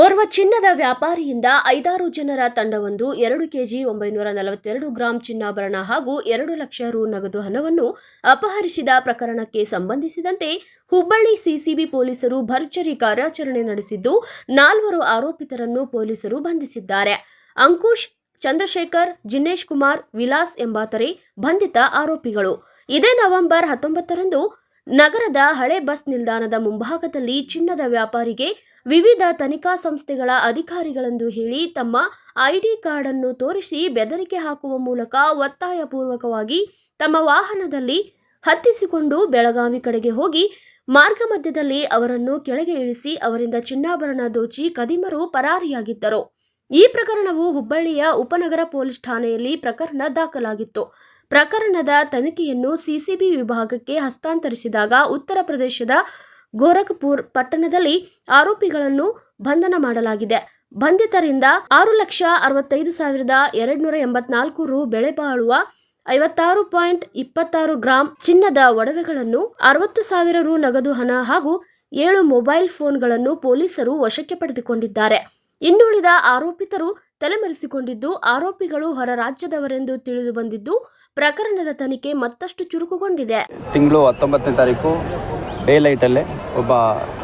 ಓರ್ವ ಚಿನ್ನದ ವ್ಯಾಪಾರಿಯಿಂದ ಐದಾರು ಜನರ ತಂಡವೊಂದು ಎರಡು ಕೆಜಿ ಒಂಬೈನೂರ ನಲವತ್ತೆರಡು ಗ್ರಾಂ ಚಿನ್ನಾಭರಣ ಹಾಗೂ ಎರಡು ಲಕ್ಷ ರು ನಗದು ಹಣವನ್ನು ಅಪಹರಿಸಿದ ಪ್ರಕರಣಕ್ಕೆ ಸಂಬಂಧಿಸಿದಂತೆ ಹುಬ್ಬಳ್ಳಿ ಸಿಸಿಬಿ ಪೊಲೀಸರು ಭರ್ಜರಿ ಕಾರ್ಯಾಚರಣೆ ನಡೆಸಿದ್ದು, ನಾಲ್ವರು ಆರೋಪಿತರನ್ನು ಪೊಲೀಸರು ಬಂಧಿಸಿದ್ದಾರೆ. ಅಂಕುಶ್, ಚಂದ್ರಶೇಖರ್, ಜಿನೇಶ್ ಕುಮಾರ್, ವಿಲಾಸ್ ಎಂಬಾತರೆ ಬಂಧಿತ ಆರೋಪಿಗಳು. ಇದೇ ನವೆಂಬರ್ ಹತ್ತೊಂಬತ್ತರಂದು ನಗರದ ಹಳೆ ಬಸ್ ನಿಲ್ದಾಣದ ಮುಂಭಾಗದಲ್ಲಿ ಚಿನ್ನದ ವ್ಯಾಪಾರಿಗೆ ವಿವಿಧ ತನಿಖಾ ಸಂಸ್ಥೆಗಳ ಅಧಿಕಾರಿಗಳೆಂದು ಹೇಳಿ ತಮ್ಮ ಐಡಿ ಕಾರ್ಡ್ ಅನ್ನು ತೋರಿಸಿ ಬೆದರಿಕೆ ಹಾಕುವ ಮೂಲಕ ಒತ್ತಾಯಪೂರ್ವಕವಾಗಿ ತಮ್ಮ ವಾಹನದಲ್ಲಿ ಹತ್ತಿಸಿಕೊಂಡು ಬೆಳಗಾವಿ ಕಡೆಗೆ ಹೋಗಿ ಮಾರ್ಗ ಮಧ್ಯದಲ್ಲಿ ಅವರನ್ನು ಕೆಳಗೆ ಇಳಿಸಿ ಅವರಿಂದ ಚಿನ್ನಾಭರಣ ದೋಚಿ ಕದಿಮರು ಪರಾರಿಯಾಗಿದ್ದರು. ಈ ಪ್ರಕರಣವು ಹುಬ್ಬಳ್ಳಿಯ ಉಪನಗರ ಪೊಲೀಸ್ ಠಾಣೆಯಲ್ಲಿ ಪ್ರಕರಣ ದಾಖಲಾಗಿತ್ತು. ಪ್ರಕರಣದ ತನಿಖೆಯನ್ನು ಸಿಸಿಬಿ ವಿಭಾಗಕ್ಕೆ ಹಸ್ತಾಂತರಿಸಿದಾಗ ಉತ್ತರ ಪ್ರದೇಶದ ಗೋರಖ್ಪುರ್ ಪಟ್ಟಣದಲ್ಲಿ ಆರೋಪಿಗಳನ್ನು ಬಂಧನ ಮಾಡಲಾಗಿದೆ. ಬಂಧಿತರಿಂದ ಆರು ಲಕ್ಷ ಅರವತ್ತೈದು ಸಾವಿರದ ಎರಡುನೂರ ಎಂಬತ್ನಾಲ್ಕು ರು ಬೆಲೆ ಬಾಳುವ ಐವತ್ತಾರು ಪಾಯಿಂಟ್ ಇಪ್ಪತ್ತಾರು ಗ್ರಾಂ ಚಿನ್ನದ ಒಡವೆಗಳನ್ನು ಅರವತ್ತು ಸಾವಿರ ರು ನಗದು ಹಣ ಹಾಗೂ ಏಳು ಮೊಬೈಲ್ ಫೋನ್ಗಳನ್ನು ಪೊಲೀಸರು ವಶಕ್ಕೆ ಪಡೆದುಕೊಂಡಿದ್ದಾರೆ. ಇನ್ನುಳಿದ ಆರೋಪಿತರು ತಲೆಮರೆಸಿಕೊಂಡಿದ್ದು, ಆರೋಪಿಗಳು ಹೊರ ರಾಜ್ಯದವರೆಂದು ತಿಳಿದು ಬಂದಿದ್ದು ಪ್ರಕರಣದ ತನಿಖೆ ಮತ್ತಷ್ಟು ಚುರುಕುಗೊಂಡಿದೆ. ತಿಂಗಳು ಹತ್ತೊಂಬತ್ತನೇ ತಾರೀಕು ಡೇ ಲೈಟಲ್ಲೇ ಒಬ್ಬ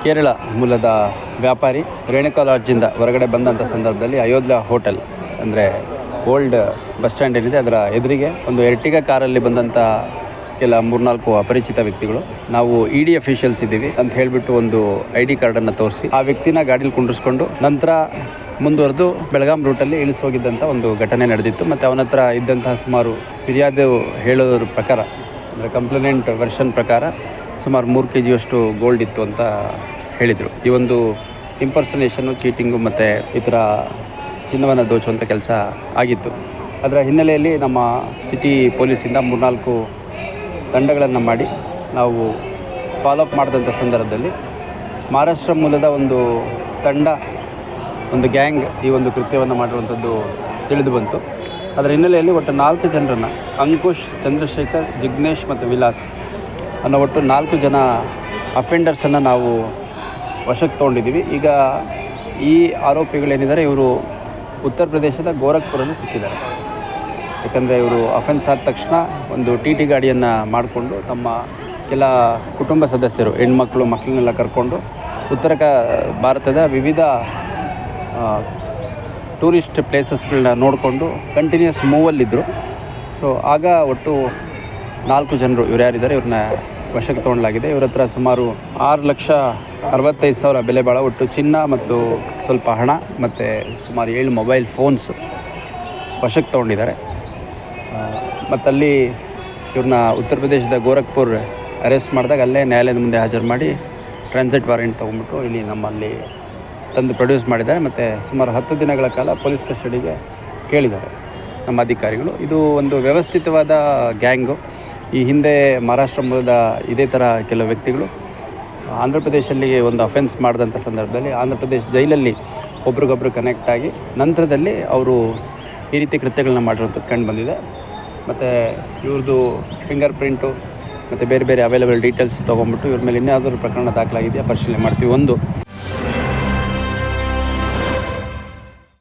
ಕೇರಳ ಮೂಲದ ವ್ಯಾಪಾರಿ ರೇಣುಕಾ ಲಾಡ್ಜಿಂದ ಹೊರಗಡೆ ಬಂದಂಥ ಸಂದರ್ಭದಲ್ಲಿ ಅಯೋಧ್ಯ ಹೋಟೆಲ್, ಅಂದರೆ ಓಲ್ಡ್ ಬಸ್ ಸ್ಟ್ಯಾಂಡ್ ಏನಿದೆ, ಅದರ ಎದುರಿಗೆ ಒಂದು ಎರ್ಟಿಗ ಕಾರಲ್ಲಿ ಬಂದಂಥ ಕೆಲ ಮೂರ್ನಾಲ್ಕು ಅಪರಿಚಿತ ವ್ಯಕ್ತಿಗಳು. ನಾವು ಇ ಡಿ ಅಫಿಷಿಯಲ್ಸ್ ಇದ್ದೀವಿ ಅಂತ ಹೇಳಿಬಿಟ್ಟು ಒಂದು ಐ ಡಿ ಕಾರ್ಡನ್ನು ತೋರಿಸಿ ಆ ವ್ಯಕ್ತಿನ ಗಾಡೀಲಿ ಕುಂಡ್ರಿಸ್ಕೊಂಡು ನಂತರ ಮುಂದುವರೆದು ಬೆಳಗಾಂ ರೂಟಲ್ಲಿ ಇಳಿಸೋಗಿದ್ದಂಥ ಒಂದು ಘಟನೆ ನಡೆದಿತ್ತು. ಮತ್ತು ಅವನ ಹತ್ರ ಇದ್ದಂತಹ ಸುಮಾರು ಫಿರ್ಯಾದು ಹೇಳೋದ್ರ ಪ್ರಕಾರ ಅಂದರೆ ಕಂಪ್ಲೇನೆಂಟ್ ವರ್ಷನ್ ಪ್ರಕಾರ ಸುಮಾರು ಮೂರು ಕೆ ಜಿಯಷ್ಟು ಗೋಲ್ಡ್ ಇತ್ತು ಅಂತ ಹೇಳಿದರು. ಈ ಒಂದು ಇಂಪರ್ಸನೇಷನ್ನು ಚೀಟಿಂಗು ಮತ್ತು ಈ ಥರ ಚಿನ್ನವನ್ನು ದೋಚುವಂಥ ಕೆಲಸ ಆಗಿತ್ತು. ಅದರ ಹಿನ್ನೆಲೆಯಲ್ಲಿ ನಮ್ಮ ಸಿಟಿ ಪೊಲೀಸಿಂದ ಮೂರ್ನಾಲ್ಕು ತಂಡಗಳನ್ನು ಮಾಡಿ ನಾವು ಫಾಲೋಅಪ್ ಮಾಡಿದಂಥ ಸಂದರ್ಭದಲ್ಲಿ ಮಹಾರಾಷ್ಟ್ರ ಮೂಲದ ಒಂದು ತಂಡ, ಒಂದು ಗ್ಯಾಂಗ್ ಈ ಒಂದು ಕೃತ್ಯವನ್ನು ಮಾಡಿರುವಂಥದ್ದು ತಿಳಿದು ಬಂತು. ಅದರ ಹಿನ್ನೆಲೆಯಲ್ಲಿ ಒಟ್ಟು ನಾಲ್ಕು ಜನರನ್ನು ಅಂಕುಶ್, ಚಂದ್ರಶೇಖರ್, ಜಿಗ್ನೇಶ್ ಮತ್ತು ವಿಲಾಸ್ ಅನ್ನೋ ಒಟ್ಟು ನಾಲ್ಕು ಜನ ಅಫೆಂಡರ್ಸನ್ನು ನಾವು ವಶಕ್ಕೆ ತೊಗೊಂಡಿದ್ದೀವಿ. ಈಗ ಈ ಆರೋಪಿಗಳೇನಿದ್ದಾರೆ, ಇವರು ಉತ್ತರ ಪ್ರದೇಶದ ಗೋರಖ್ಪುರಲ್ಲಿ ಸಿಕ್ಕಿದ್ದಾರೆ. ಯಾಕಂದರೆ ಇವರು ಅಫೆನ್ಸ್ ಆದ ತಕ್ಷಣ ಒಂದು ಟಿ ಟಿ ಗಾಡಿಯನ್ನು ಮಾಡಿಕೊಂಡು ತಮ್ಮ ಕೆಲ ಕುಟುಂಬ ಸದಸ್ಯರು, ಹೆಣ್ಮಕ್ಳು, ಮಕ್ಕಳನ್ನೆಲ್ಲ ಕರ್ಕೊಂಡು ಉತ್ತರ ಕ, ಭಾರತದ ವಿವಿಧ ಟೂರಿಸ್ಟ್ ಪ್ಲೇಸಸ್ಗಳನ್ನ ನೋಡಿಕೊಂಡು ಕಂಟಿನ್ಯೂಸ್ ಮೂವಲ್ಲಿದ್ದರು. ಸೊ ಆಗ ಒಟ್ಟು ನಾಲ್ಕು ಜನರು ಇವ್ರು ಯಾರಿದ್ದಾರೆ ಇವ್ರನ್ನ ವಶಕ್ಕೆ ತಗೊಂಡಲಾಗಿದೆ. ಇವ್ರ ಹತ್ರ ಸುಮಾರು ಆರು ಲಕ್ಷ ಅರವತ್ತೈದು ಸಾವಿರ ಬೆಲೆ ಬಾಳ ಒಟ್ಟು ಚಿನ್ನ ಮತ್ತು ಸ್ವಲ್ಪ ಹಣ ಮತ್ತು ಸುಮಾರು ಏಳು ಮೊಬೈಲ್ ಫೋನ್ಸು ವಶಕ್ಕೆ ತೊಗೊಂಡಿದ್ದಾರೆ. ಮತ್ತಲ್ಲಿ ಇವ್ರನ್ನ ಉತ್ತರ ಪ್ರದೇಶದ ಗೋರಖ್ಪುರ್ ಅರೆಸ್ಟ್ ಮಾಡಿದಾಗ ಅಲ್ಲೇ ನ್ಯಾಯಾಲಯದ ಮುಂದೆ ಹಾಜರು ಮಾಡಿ ಟ್ರಾನ್ಸಿಟ್ ವಾರೆಂಟ್ ತೊಗೊಂಬಿಟ್ಟು ಇಲ್ಲಿ ನಮ್ಮಲ್ಲಿ ತಂದು ಪ್ರೊಡ್ಯೂಸ್ ಮಾಡಿದ್ದಾರೆ. ಮತ್ತು ಸುಮಾರು ಹತ್ತು ದಿನಗಳ ಕಾಲ ಪೊಲೀಸ್ ಕಸ್ಟಡಿಗೆ ಕೇಳಿದ್ದಾರೆ ನಮ್ಮ ಅಧಿಕಾರಿಗಳು. ಇದು ಒಂದು ವ್ಯವಸ್ಥಿತವಾದ ಗ್ಯಾಂಗು. ಈ ಹಿಂದೆ ಮಹಾರಾಷ್ಟ್ರ ಮೂಲದ ಇದೇ ಥರ ಕೆಲವು ವ್ಯಕ್ತಿಗಳು ಆಂಧ್ರ ಪ್ರದೇಶಲ್ಲಿ ಒಂದು ಅಫೆನ್ಸ್ ಮಾಡಿದಂಥ ಸಂದರ್ಭದಲ್ಲಿ ಆಂಧ್ರ ಪ್ರದೇಶ ಜೈಲಲ್ಲಿ ಒಬ್ರಿಗೊಬ್ರು ಕನೆಕ್ಟ್ ಆಗಿ ನಂತರದಲ್ಲಿ ಅವರು ಈ ರೀತಿ ಕೃತ್ಯಗಳನ್ನ ಮಾಡಿರುವಂಥದ್ದು ಕಂಡು ಬಂದಿದೆ. ಮತ್ತು ಇವ್ರದ್ದು ಫಿಂಗರ್ ಪ್ರಿಂಟು ಮತ್ತು ಬೇರೆ ಬೇರೆ ಅವೈಲೇಬಲ್ ಡೀಟೇಲ್ಸ್ ತೊಗೊಂಬಿಟ್ಟು ಇವ್ರ ಮೇಲೆ ಇನ್ಯಾವುದಾದ್ರು ಪ್ರಕರಣ ದಾಖಲಾಗಿದೆಯಾ ಪರಿಶೀಲನೆ ಮಾಡ್ತೀವಿ ಒಂದು.